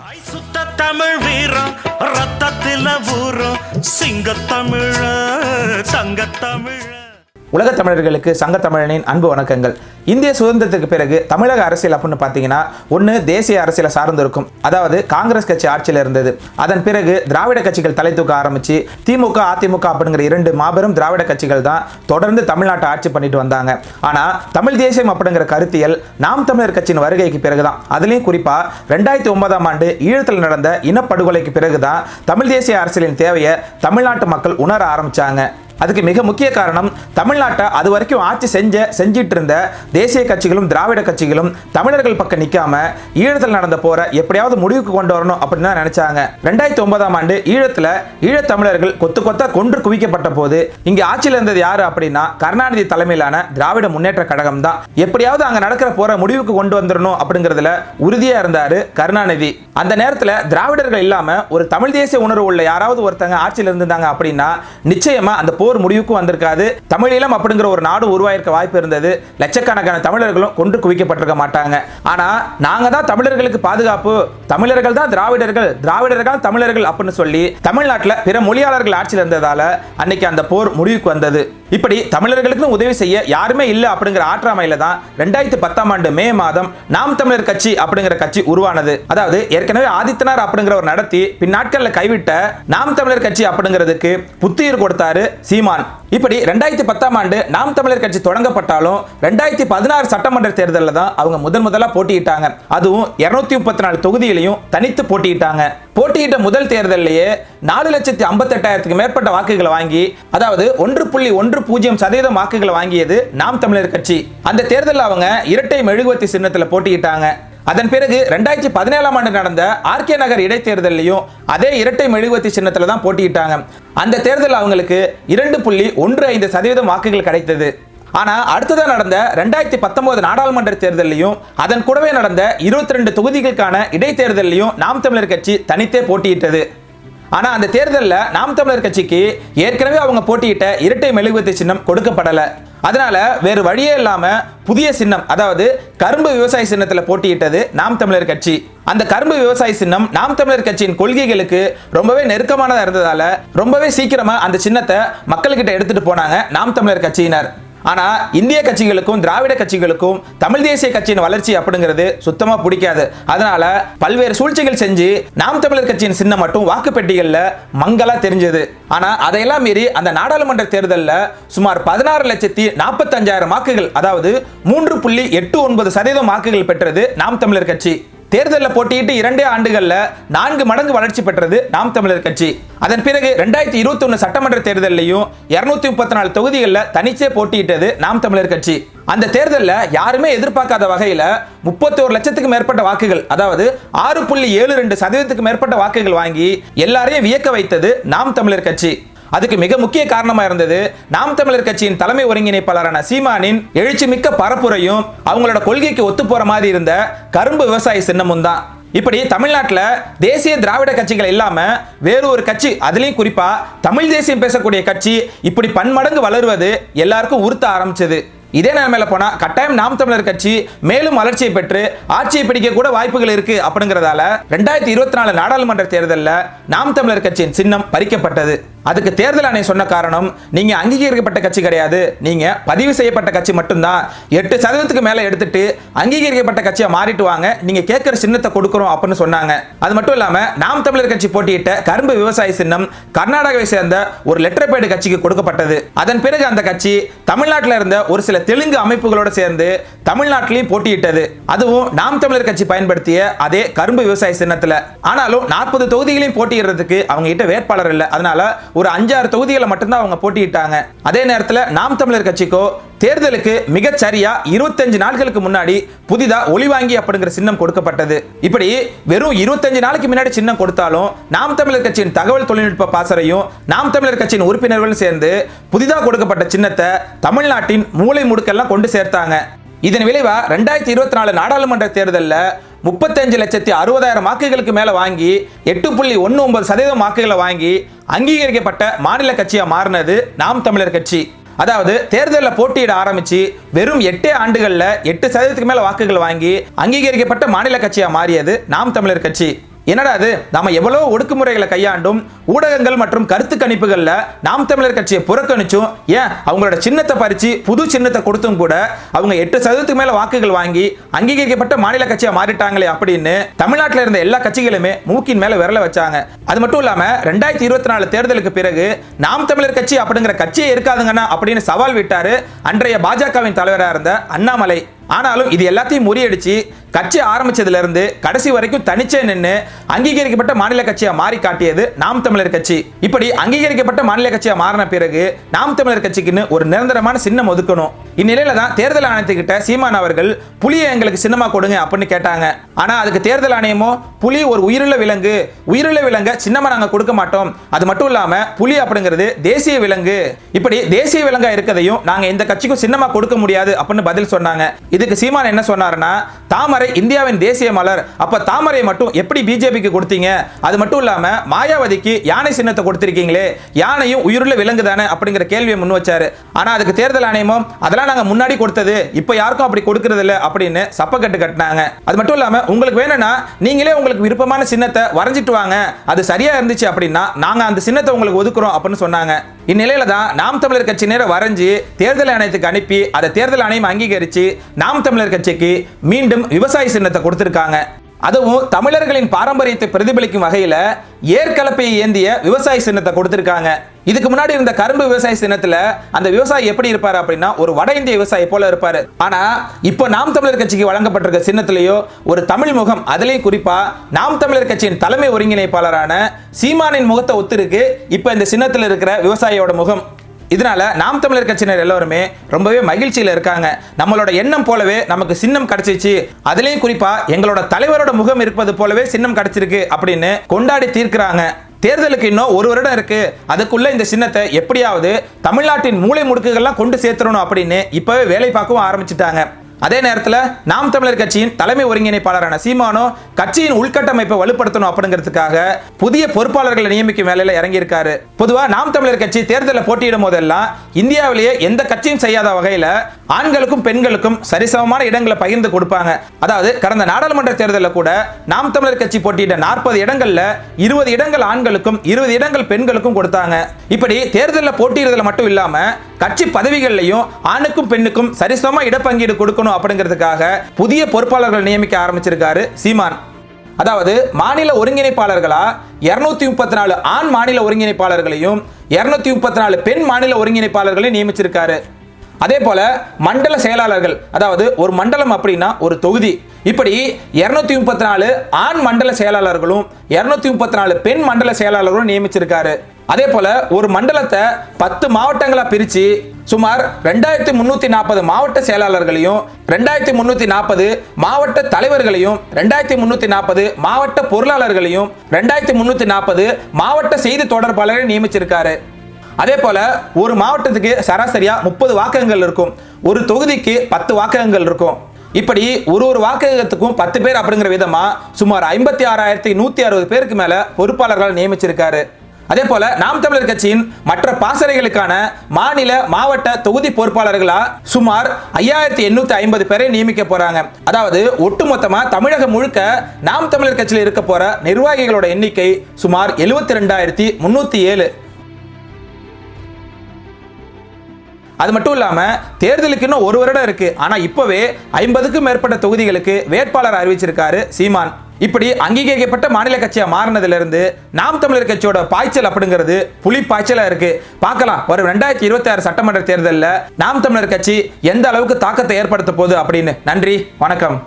ஐ சுத்த தமிழ் வீரம் ரத்தத்தில தமிழ தங்க தமிழ உலகத் தமிழர்களுக்கு சங்க தமிழனின் அன்பு வணக்கங்கள். இந்திய சுதந்திரத்துக்கு பிறகு தமிழக அரசியல் அப்படின்னு பார்த்தீங்கன்னா ஒன்று தேசிய அரசியலை சார்ந்து இருக்கும். அதாவது காங்கிரஸ் கட்சி ஆட்சியில் இருந்தது. அதன் பிறகு திராவிட கட்சிகள் தலை தூக்க ஆரம்பிச்சு திமுக அதிமுக அப்படிங்கிற இரண்டு மாபெரும் திராவிட கட்சிகள் தான் தொடர்ந்து தமிழ்நாட்டை ஆட்சி பண்ணிட்டு வந்தாங்க. ஆனால் தமிழ் தேசியம் அப்படிங்கிற கருத்தியல் நாம் தமிழர் கட்சியின் வருகைக்கு பிறகு தான் அதுலேயும் குறிப்பாக ரெண்டாயிரத்தி ஒன்பதாம் ஆண்டு ஈழத்தில் நடந்த இனப்படுகொலைக்கு பிறகு தான் தமிழ் தேசிய அரசியலின் தேவையை தமிழ்நாட்டு மக்கள் உணர ஆரம்பிச்சாங்க. அதுக்கு மிக முக்கிய காரணம் தமிழ்நாட்டை அது வரைக்கும் ஆட்சி செஞ்ச செஞ்சிட்டு இருந்த தேசிய கட்சிகளும் திராவிட கட்சிகளும் தமிழர்கள் பக்கம் நிற்காம ஈழத்தில் நடந்த போற எப்படியாவது முடிவுக்கு கொண்டு வரணும் அப்படின்னு தான் நினைச்சாங்க. ரெண்டாயிரத்தி ஒன்பதாம் ஆண்டு ஈழத்தில் ஈழத் தமிழர்கள் கொத்து கொத்தா கொன்று குவிக்கப்பட்ட போது இங்கே ஆட்சியில் இருந்தது யாரு அப்படின்னா கருணாநிதி தலைமையிலான திராவிட முன்னேற்ற கழகம் தான். எப்படியாவது அங்க நடக்கிற போற முடிவுக்கு கொண்டு வந்துடணும் அப்படிங்கிறதுல உறுதியா இருந்தாரு கருணாநிதி. அந்த நேரத்தில் திராவிடர்கள் இல்லாம ஒரு தமிழ் தேசிய உணர்வு உள்ள யாராவது ஒருத்தங்க ஆட்சியில் இருந்தாங்க அப்படின்னா நிச்சயமா அந்த போர் முடிவுக்கும் வந்திருக்காது. தமிழீழம் அப்படிங்கிற ஒரு நாடு உருவாயிருக்க வாய்ப்பு இருந்தது. லட்சக்கணக்கான தமிழர்களும் கொன்று குவிக்கப்பட்டிருக்க மாட்டாங்க. ஆனா நாங்க தான் தமிழர்களுக்கு பாதுகாப்பு. தமிழர்கள் தான் திராவிடர்கள். திராவிடர்கள் தமிழர்கள் அப்படின்னு சொல்லி தமிழ்நாட்டில் பிற மொழியாளர்கள் ஆட்சியில் இருந்ததால அன்னைக்கு அந்த போர் முடிவுக்கு வந்தது. இப்படி தமிழர்களுக்கு உதவி செய்ய யாருமே இல்லை அப்படிங்கிற ஆற்றாமையில தான் ரெண்டாயிரத்தி பத்தாம் ஆண்டு மே மாதம் நாம் தமிழர் கட்சி அப்படிங்கிற கட்சி உருவானது. அதாவது ஏற்கனவே ஆதித்தனார் அப்படிங்கிறவர் நடத்தி பின்னாட்களில் கைவிட்ட நாம் தமிழர் கட்சி அப்படிங்கிறதுக்கு புத்துயிர் கொடுத்தாரு சி. சீமான். இப்படி ரெண்டாயிரத்தி பத்தாம் ஆண்டு நாம் தமிழர் கட்சி தொடங்கப்பட்டாலும் ரெண்டாயிரத்தி பதினாறு சட்டமன்ற தேர்தலில் தான் அவங்க முதன் முதலாக போட்டியிட்டாங்க. அதுவும் இருநூத்தி முப்பத்தி நாலு தொகுதியிலையும் தனித்து போட்டியிட்டாங்க. போட்டியிட்ட முதல் தேர்தலிலேயே நாலு லட்சத்தி ஐம்பத்தெட்டாயிரத்துக்கு மேற்பட்ட வாக்குகளை வாங்கி அதாவது ஒன்று புள்ளி ஒன்று பூஜ்ஜியம் சதவீதம் வாக்குகளை வாங்கியது நாம் தமிழர் கட்சி. அந்த தேர்தலில் அவங்க இரட்டை மெழுகுவத்தி சின்னத்தில் போட்டியிட்டாங்க. அதன் பிறகு ரெண்டாயிரத்தி பதினேழாம் ஆண்டு நடந்த ஆர்கே நகர் இடைத்தேர்தலையும் அதே இரட்டை மெழுகுவத்தி சின்னத்தில் தான் போட்டியிட்டாங்க. அந்த தேர்தல் அவங்களுக்கு இரண்டு புள்ளி ஒன்று ஐந்து சதவீதம் வாக்குகள் கிடைத்தது. ஆனால் அடுத்ததாக நடந்த ரெண்டாயிரத்தி பத்தொன்பது நாடாளுமன்ற தேர்தலையும் அதன் கூடவே நடந்த இருபத்தி ரெண்டு தொகுதிகளுக்கான இடைத்தேர்தலையும் நாம் தமிழர் கட்சி தனித்தே போட்டியிட்டது. ஆனா அந்த தேர்தலில் நாம் தமிழர் கட்சிக்கு ஏற்கனவே அவங்க போட்டியிட்ட இரட்டை மெழுகுவத்தி சின்னம் கொடுக்கப்படலை. அதனால வேறு வழியே இல்லாம புதிய சின்னம் அதாவது கரும்பு விவசாய சின்னத்தில் போட்டியிட்டது நாம் தமிழர் கட்சி. அந்த கரும்பு விவசாய சின்னம் நாம் தமிழர் கட்சியின் கொள்கைகளுக்கு ரொம்பவே நெருக்கமானதா இருந்ததால ரொம்பவே சீக்கிரமா அந்த சின்னத்தை மக்கள்கிட்ட எடுத்துட்டு போனாங்க நாம் தமிழர் கட்சியினர். ஆனால் இந்திய கட்சிகளுக்கும் திராவிட கட்சிகளுக்கும் தமிழ் தேசிய கட்சியின் வளர்ச்சி அப்படிங்கிறது சுத்தமா பிடிக்காது. அதனால பல்வேறு சூழ்ச்சிகள் செஞ்சு நாம் தமிழர் கட்சியின் சின்னம் மட்டும் வாக்குப்பெட்டிகளில் மங்கலாக தெரிஞ்சது. ஆனால் அதையெல்லாம் மீறி அந்த நாடாளுமன்ற தேர்தலில் சுமார் பதினாறு லட்சத்தி நாற்பத்தஞ்சாயிரம் வாக்குகள் அதாவது மூன்று புள்ளி எட்டு ஒன்பது சதவீதம் வாக்குகள் பெற்றது நாம் தமிழர் கட்சி. தேர்தலில் போட்டியிட்டு இரண்டே ஆண்டுகளில் நான்கு மடங்கு வளர்ச்சி பெற்றது நாம் தமிழர் கட்சி. அதன் பிறகு ரெண்டாயிரத்தி இருபத்தி ஒன்று சட்டமன்ற தேர்தலையும் இருநூத்தி முப்பத்தி நாலு தொகுதிகளில் தனிச்சே போட்டியிட்டது நாம் தமிழர் கட்சி. அந்த தேர்தலில் யாருமே எதிர்பார்க்காத வகையில் முப்பத்தி ஒரு லட்சத்துக்கு மேற்பட்ட வாக்குகள் அதாவது ஆறு புள்ளி ஏழு ரெண்டு சதவீதத்துக்கு மேற்பட்ட வாக்குகள் வாங்கி எல்லாரையும் வியக்க வைத்தது நாம் தமிழர் கட்சி. அதுக்கு மிக முக்கிய காரணமா இருந்தது நாம் தமிழர் கட்சியின் தலைமை ஒருங்கிணைப்பாளரான சீமானின் எழுச்சி மிக்க பரப்புரையும் அவங்களோட கொள்கைக்கு ஒத்து போற மாதிரி இருந்த கரும்பு விவசாய சின்னமும் தான். இப்படி தமிழ்நாட்டில் தேசிய திராவிட கட்சிகள் இல்லாம வேறு ஒரு கட்சி அதுலயும் குறிப்பா தமிழ் தேசியம் பேசக்கூடிய கட்சி இப்படி பன்மடங்கு வளருவது எல்லாருக்கும் உறுத்த ஆரம்பிச்சது. இதே நிலைமையில போனா கட்டாயம் நாம் தமிழர் கட்சி மேலும் வளர்ச்சியை பெற்று ஆட்சியை பிடிக்க கூட வாய்ப்புகள் இருக்கு அப்படிங்கறதால ரெண்டாயிரத்தி இருபத்தி நாலு நாடாளுமன்ற தேர்தலில் நாம் தமிழர் கட்சியின் சின்னம் பறிக்கப்பட்டது. அதுக்கு தேர்தல் ஆணையம் சொன்ன காரணம் நீங்க அங்கீகரிக்கப்பட்ட கட்சி கிடையாது. நீங்க பதிவு செய்யப்பட்ட கட்சி மட்டும்தான். எட்டு சதவீதத்துக்கு மேல எடுத்துட்டு அங்கீகரிக்கப்பட்ட கட்சியை மாறிட்டு வாங்க. நீங்க கேட்கிற சின்னத்தை கொடுக்குறோம் அப்படின்னு சொன்னாங்க. அது மட்டும் இல்லாம நாம் தமிழர் கட்சி போட்டியிட்ட கரும்பு விவசாய சின்னம் கர்நாடகாவை சேர்ந்த ஒரு லெட்டர் பேடு கட்சிக்கு கொடுக்கப்பட்டது. அதன் பிறகு அந்த கட்சி தமிழ்நாட்டில் இருந்த ஒரு சில தெலுங்கு அமைப்புகளோடு சேர்ந்து தமிழ்நாட்டிலையும் போட்டியிட்டது. அதுவும் நாம் தமிழர் கட்சி பயன்படுத்திய அதே கரும்பு விவசாய சின்னத்துல. ஆனாலும் நாற்பது தொகுதிகளையும் போட்டியிடுறதுக்கு அவங்க கிட்ட வேட்பாளர் இல்லை. அதனால ஒரு அஞ்சாறு தொகுதிகளை மட்டும்தான் அவங்க போட்டியிட்டாங்க. அதே நேரத்தில் நாம் தமிழர் கட்சிக்கோ தேர்தலுக்கு மிகச்சரியா இருபத்தஞ்சு நாட்களுக்கு முன்னாடி புதிதா ஒளிவாங்கி அப்படிங்கிற சின்னம் கொடுக்கப்பட்டது. இப்படி வெறும் இருபத்தஞ்சு நாளைக்கு முன்னாடி சின்னம் கொடுத்தாலும் நாம் தமிழர் கட்சியின் தகவல் தொழில்நுட்ப பாசறையும் நாம் தமிழர் கட்சியின் உறுப்பினர்களும் சேர்ந்து புதிதாக கொடுக்கப்பட்ட சின்னத்தை தமிழ்நாட்டின் மூளை முடுக்கெல்லாம் கொண்டு சேர்த்தாங்க. இதன் விளைவா ரெண்டாயிரத்தி இருபத்தி நாலு நாடாளுமன்ற தேர்தலில் முப்பத்தஞ்சு லட்சத்தி அறுபதாயிரம் வாக்குகளுக்கு மேல வாங்கி எட்டு புள்ளி ஒன்று ஒன்பது சதவீதம் வாக்குகளை வாங்கி அங்கீகரிக்கப்பட்ட மாநில கட்சியா மாறினது நாம் தமிழர் கட்சி. அதாவது தேர்தலில் போட்டியிட ஆரம்பிச்சு வெறும் எட்டே ஆண்டுகளில் எட்டு சதவீதத்துக்கு மேல வாக்குகள் வாங்கி அங்கீகரிக்கப்பட்ட மாநில கட்சியா மாறியது நாம் தமிழர் கட்சி. என்னடா அது? நாம எவ்வளவு ஒடுக்குமுறைகளை கையாண்டும் ஊடகங்கள் மற்றும் கருத்து கணிப்புகள்ல நாம் தமிழர் கட்சியை புறக்கணிச்சும் ஏன்? அவங்களோட சின்னத்தை பறிச்சு புது சின்னத்தை கொடுத்தும் கூட அவங்க எட்டு சதவீதத்துக்கு மேல வாக்குகள் வாங்கி அங்கீகரிக்கப்பட்ட மாநில கட்சியா மாறிட்டாங்களே அப்படின்னு தமிழ்நாட்டில் இருந்த எல்லா கட்சிகளுமே மூக்கின் மேல விரல வச்சாங்க. அது மட்டும் இல்லாம ரெண்டாயிரத்தி இருபத்தி நாலு தேர்தலுக்கு பிறகு நாம் தமிழர் கட்சி அப்படிங்கிற கட்சியே இருக்காதுங்கண்ணா அப்படின்னு சவால் விட்டாரு அன்றைய பாஜகவின் தலைவராக இருந்த அண்ணாமலை. ஆனாலும் இது எல்லாத்தையும் முறியடிச்சு கட்சி ஆரம்பிச்சதுலேருந்து கடைசி வரைக்கும் தனிச்சே நின்று அங்கீகரிக்கப்பட்ட மாநில கட்சியாக மாறி காட்டியது நாம் தமிழர் கட்சி. இப்படி அங்கீகரிக்கப்பட்ட மாநில கட்சியாக மாறின பிறகு நாம் தமிழர் கட்சிக்குன்னு ஒரு நிரந்தரமான சின்னம் ஒதுக்கணும். இந்நிலையில தான் தேர்தல் ஆணையத்துக்கிட்ட சீமான் அவர்கள் புலியை எங்களுக்கு சின்னமா கொடுங்க அப்படின்னு கேட்டாங்க. ஆனா அதுக்கு தேர்தல் ஆணையமோ புலி ஒரு உயிருள்ள விலங்கு. உயிருள்ள விலங்க சின்னமா நாங்க கொடுக்க மாட்டோம். அது மட்டும் இல்லாம புலி அப்படிங்கிறது தேசிய விலங்கு. இப்படி தேசிய விலங்கா இருக்கதையும் நாங்க எந்த கட்சிக்கும் சின்னமா கொடுக்க முடியாது அப்படின்னு பதில் சொன்னாங்க. இதுக்கு சீமான் என்ன சொன்னாருன்னா தாமரை இந்தியாவின் தேசிய மலர். அப்ப தாமரை மட்டும் எப்படி பிஜேபிக்கு கொடுத்தீங்க? அது மட்டும் இல்லாம மாயாவதிக்கு யானை சின்னத்தை கொடுத்திருக்கீங்களே. யானையும் உயிருள்ள விலங்கு தானே அப்படிங்கிற கேள்வியை முன் வச்சாரு. ஆனா அதுக்கு தேர்தல் ஆணையமும் அதெல்லாம் நாங்க முன்னாடி கொடுத்தது இப்ப யாருக்கும் அப்படி கொடுக்கறது இல்ல அப்படின்னு சப்பக்கட்டு கட்டினாங்க. அது மட்டும் இல்லாம உங்களுக்கு வேணும்னா நீங்களே உங்களுக்கு விருப்பமான சின்னத்தை வரைஞ்சிட்டு வாங்க. அது சரியா இருந்துச்சு அப்படின்னா நாங்க அந்த சின்னத்தை உங்களுக்கு ஒதுக்குறோம் அப்படின்னு சொன்னாங்க. இந்நிலையில தான் நாம் தமிழர் கட்சியினரை வரைஞ்சி தேர்தல் ஆணையத்துக்கு அனுப்பி அதை தேர்தல் ஆணையம் அங்கீகரிச்சு நாம் தமிழர் கட்சிக்கு மீண்டும் விவசாய சின்னத்தை கொடுத்திருக்காங்க. அதுவும் தமிழர்களின் பாரம்பரியத்தை பிரதிபலிக்கும் வகையில ஏற்கலப்பையை ஏந்திய விவசாய சின்னத்தை கொடுத்திருக்காங்க. இதுக்கு முன்னாடி இருந்த கரும்பு விவசாய சின்னத்துல அந்த விவசாயி எப்படி இருப்பாரு அப்படின்னா ஒரு வட இந்திய விவசாயி போல இருப்பாரு. ஆனா இப்போ நாம் தமிழர் கட்சிக்கு வழங்கப்பட்டிருக்க சின்னத்திலேயோ ஒரு தமிழ் முகம் அதுலேயும் குறிப்பா நாம் தமிழர் கட்சியின் தலைமை ஒருங்கிணைப்பாளரான சீமானின் முகத்தை ஒத்திருக்கு. இப்போ இந்த சின்னத்தில் இருக்கிற விவசாயியோட முகம். இதனால நாம் தமிழர் கட்சியினர் எல்லோருமே ரொம்பவே மகிழ்ச்சியில் இருக்காங்க. நம்மளோட எண்ணம் போலவே நமக்கு சின்னம் கிடைச்சிச்சு. அதுலயும் குறிப்பா எங்களோட தலைவரோட முகம் இருப்பது போலவே சின்னம் கிடைச்சிருக்கு அப்படின்னு கொண்டாடி தீர்க்கிறாங்க. தேர்தலுக்கு இன்னும் ஒரு வருடம் இருக்கு. அதுக்குள்ள இந்த சின்னத்தை எப்படியாவது தமிழ்நாட்டின் மூளை முடுக்குகள்லாம் கொண்டு சேர்த்துடணும் அப்படின்னு இப்பவே வேலை பார்க்கவும் ஆரம்பிச்சிட்டாங்க. அதே நேரத்தில் நாம் தமிழர் கட்சியின் தலைமை ஒருங்கிணைப்பாளரான சீமானோ கட்சியின் உள்கட்டமைப்பை வலுப்படுத்தணும் அப்படிங்கிறதுக்காக புதிய பொறுப்பாளர்களை நியமிக்கும் வேலையில் இறங்கியிருக்காரு. பொதுவாக நாம் தமிழர் கட்சி தேர்தலில் போட்டியிடும் போதெல்லாம் இந்தியாவிலேயே எந்த கட்சியும் செய்யாத வகையில் ஆண்களுக்கும் பெண்களுக்கும் சரிசமமான இடங்களை பகிர்ந்து கொடுப்பாங்க. அதாவது கடந்த நாடாளுமன்ற தேர்தலில் கூட நாம் தமிழர் கட்சி போட்டியிட்ட நாற்பது இடங்கள்ல இருபது இடங்கள் ஆண்களுக்கும் இருபது இடங்கள் பெண்களுக்கும் கொடுத்தாங்க. இப்படி தேர்தலில் போட்டியிடுறதுல மட்டும் இல்லாம கட்சி பதவிகள்லையும் ஆணுக்கும் பெண்ணுக்கும் சரிசமமா இடப்பங்கீடு கொடுக்கணும் அப்படிங்கிறதுக்காக புதிய பொறுப்பாளர்கள் நியமிக்க ஆரம்பிச்சிருக்காரு சீமான். அதாவது மாநில ஒருங்கிணைப்பாளர்களா இருநூத்தி முப்பத்தி நாலு ஆண் மாநில ஒருங்கிணைப்பாளர்களையும் இருநூத்தி முப்பத்தி நாலு பெண் மாநில ஒருங்கிணைப்பாளர்களையும் நியமிச்சிருக்காரு. அதே போல மண்டல செயலாளர்கள் அதாவது ஒரு மண்டலம் அப்படின்னா ஒரு தொகுதி. இப்படி இருநூத்தி முப்பத்தி நாலு ஆண் மண்டல செயலாளர்களும் இருநூத்தி முப்பத்தி நாலு பெண் மண்டல செயலாளர்களும் நியமிச்சிருக்காரு. அதே போல ஒரு மண்டலத்தை பத்து மாவட்டங்களா பிரிச்சு சுமார் ரெண்டாயிரத்தி முன்னூத்தி நாற்பது மாவட்ட செயலாளர்களையும் ரெண்டாயிரத்தி முன்னூத்தி நாற்பது மாவட்ட தலைவர்களையும் ரெண்டாயிரத்தி முன்னூத்தி நாற்பது மாவட்ட பொருளாளர்களையும் ரெண்டாயிரத்தி முன்னூத்தி நாற்பது மாவட்ட செய்தி தொடர்பாளரை நியமிச்சிருக்காரு. அதே போல ஒரு மாவட்டத்துக்கு சராசரியா முப்பது வாக்ககங்கள் இருக்கும். ஒரு தொகுதிக்கு பத்து வாக்ககங்கள் இருக்கும். இப்படி ஒரு ஒரு வாக்ககத்துக்கும் பத்து பேர் அப்படிங்கிற விதமா சுமார் ஐம்பத்தி ஆறாயிரத்தி நூத்தி அறுபது பேருக்கு மேல பொறுப்பாளர்கள் நியமிச்சிருக்காரு. அதே போல நாம் தமிழர் கட்சியின் மற்ற பாசறைகளுக்கான மாநில மாவட்ட தொகுதி பொறுப்பாளர்களா சுமார் ஐயாயிரத்தி எண்ணூத்தி ஐம்பது பேரை நியமிக்க போறாங்க. அதாவது ஒட்டுமொத்தமா தமிழகம் முழுக்க நாம் தமிழர் கட்சியில் இருக்க போற நிர்வாகிகளோட எண்ணிக்கை சுமார் எழுபத்தி ரெண்டாயிரத்தி முன்னூத்தி ஏழு. அது மட்டும் இல்லாமல் தேர்தலுக்கு இன்னும் ஒரு வருடம் இருக்கு. ஆனால் இப்போவே ஐம்பதுக்கும் மேற்பட்ட தொகுதிகளுக்கு வேட்பாளர் அறிவிச்சிருக்காரு சீமான். இப்படி அங்கீகரிக்கப்பட்ட மாநில கட்சியாக மாறினதுலேருந்து நாம் தமிழர் கட்சியோட பாய்ச்சல் அப்படிங்கிறது புலி பாய்ச்சலாக இருக்கு. பார்க்கலாம். வரும் ரெண்டாயிரத்தி இருபத்தி ஆறு சட்டமன்ற தேர்தலில் நாம் தமிழர் கட்சி எந்த அளவுக்கு தாக்கத்தை ஏற்படுத்த போகுது அப்படின்னு. நன்றி. வணக்கம்.